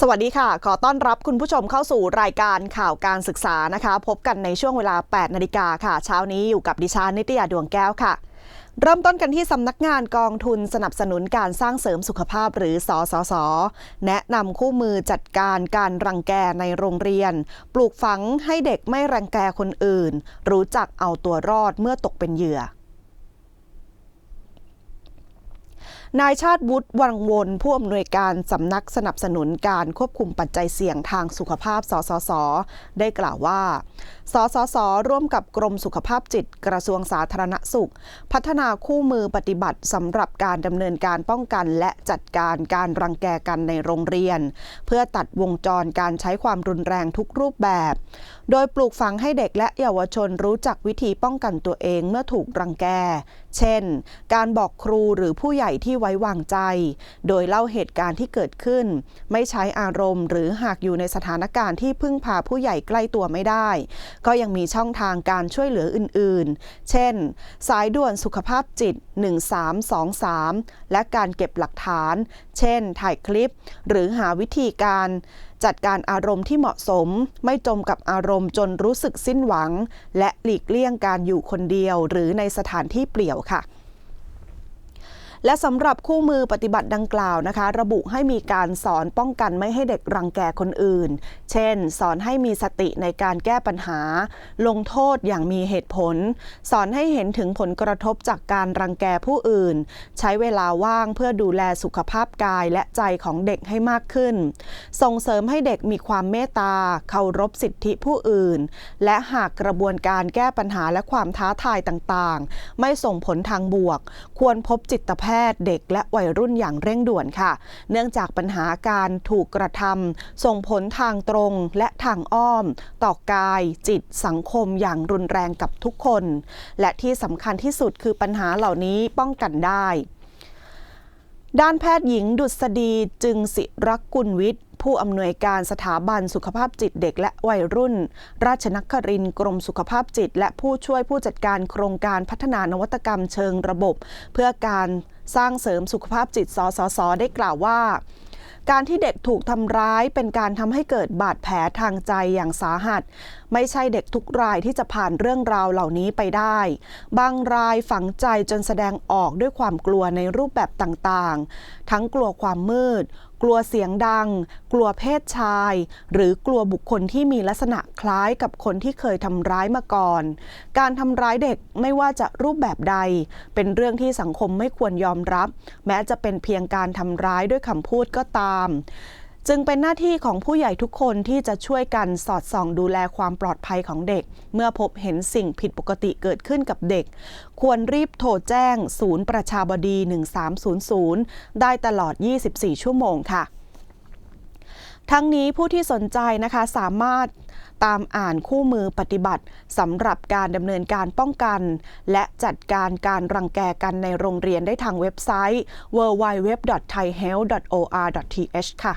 สวัสดีค่ะ ขอต้อนรับคุณผู้ชมเข้าสู่รายการข่าวการศึกษานะคะ พบกันในช่วงเวลา 8 นาฬิกาค่ะ เช้านี้อยู่กับดิฉันนิตยาดวงแก้วค่ะ เริ่มต้นกันที่สำนักงานกองทุนสนับสนุนการสร้างเสริมสุขภาพหรือสอสสแนะนำคู่มือจัดการการรังแกในโรงเรียน ปลูกฝังให้เด็กไม่รังแกคนอื่น รู้จักเอาตัวรอดเมื่อตกเป็นเหยื่อ นายชาติวุฒิวังวนผู้อำนวยการสำนักสนับสนุนการควบคุมปัจจัยเสี่ยงทางสุขภาพ สสส ได้กล่าวว่า สสส ร่วมกับกรมสุขภาพจิตกระทรวงสาธารณสุข พัฒนาคู่มือปฏิบัติสำหรับการดำเนินการป้องกันและจัดการการรังแกกันในโรงเรียน เพื่อตัดวงจรการใช้ความรุนแรงทุกรูปแบบ โดยปลูกฝังให้เด็กและเยาวชนรู้จักวิธีป้องกันตัวเองเมื่อถูกรังแก เช่น การบอกครูหรือผู้ใหญ่ที่ไว้วางใจ โดยเล่าเหตุการณ์ที่เกิดขึ้น ไม่ใช้อารมณ์ หรือหากอยู่ในสถานการณ์ที่พึ่งพาผู้ใหญ่ใกล้ตัวไม่ได้ ก็ยังมีช่องทางการช่วยเหลืออื่น ๆ เช่น สายด่วนสุขภาพจิต 1323 และการเก็บหลักฐาน เช่น ถ่ายคลิป หรือหาวิธีการจัดการอารมณ์ที่เหมาะสม ไม่จมกับอารมณ์จนรู้สึกสิ้นหวัง และหลีกเลี่ยงการอยู่คนเดียว หรือในสถานที่เปลี่ยวค่ะ และสำหรับคู่มือปฏิบัติดังกล่าวนะคะ ระบุให้มีการสอนป้องกันไม่ให้เด็กรังแกคนอื่น เช่น สอนให้มีสติในการแก้ปัญหา ลงโทษอย่างมีเหตุผล สอนให้เห็นถึงผลกระทบจากการรังแกผู้อื่น ใช้เวลาว่างเพื่อดูแลสุขภาพกายและใจของเด็กให้มากขึ้น ส่งเสริมให้เด็กมีความเมตตาเคารพสิทธิผู้อื่น และหากกระบวนการแก้ปัญหาและความท้าทายต่างๆ ไม่ส่งผลทางบวก ควรพบจิตแพทย์เด็กและวัยรุ่นอย่างเร่งด่วนค่ะ เนื่องจากปัญหาการถูกกระทำส่งผลทางตรงและทางอ้อม ต่อกาย จิตสังคมอย่างรุนแรงกับทุกคน และที่สำคัญที่สุดคือปัญหาเหล่านี้ป้องกันได้ ด้านแพทย์หญิงดุษฎีจึงศิรกุลวิทย์ ผู้อำนวยการสถาบันสุขภาพจิตเด็กและวัยรุ่น ราชนครินกรมสุขภาพจิต และผู้ช่วยผู้จัดการโครงการพัฒนานวัตกรรมเชิงระบบ เพื่อการสร้างเสริมสุขภาพจิตสสสได้กล่าวว่า การที่เด็กถูกทำร้ายเป็นการทำให้เกิดบาดแผลทางใจอย่างสาหัส ไม่ใช่เด็กทุกรายที่จะผ่านเรื่องราวเหล่านี้ไปได้ บางรายฝังใจจนแสดงออกด้วยความกลัวในรูปแบบต่างๆ ทั้งกลัวความมืด กลัวเสียงดัง กลัวเพศชาย หรือกลัวบุคคลที่มีลักษณะคล้ายกับคนที่เคยทำร้ายมาก่อน การทำร้ายเด็กไม่ว่าจะรูปแบบใด เป็นเรื่องที่สังคมไม่ควรยอมรับ แม้จะเป็นเพียงการทำร้ายด้วยคำพูดก็ตาม จึงเป็นหน้าที่ของผู้ใหญ่ทุกคนที่จะช่วยกันสอดส่องดูแลความปลอดภัยของเด็ก เมื่อพบเห็นสิ่งผิดปกติเกิดขึ้นกับเด็ก ควรรีบโทรแจ้ง ศูนย์ประชาบดี 1300 ได้ตลอด 24 ชั่วโมงค่ะ ทั้งนี้ผู้ที่สนใจนะคะสามารถตามอ่านคู่มือปฏิบัติสำหรับการดำเนินการป้องกัน และจัดการการรังแกกันในโรงเรียนได้ทางเว็บไซต์ www.thaihealth.or.th ค่ะ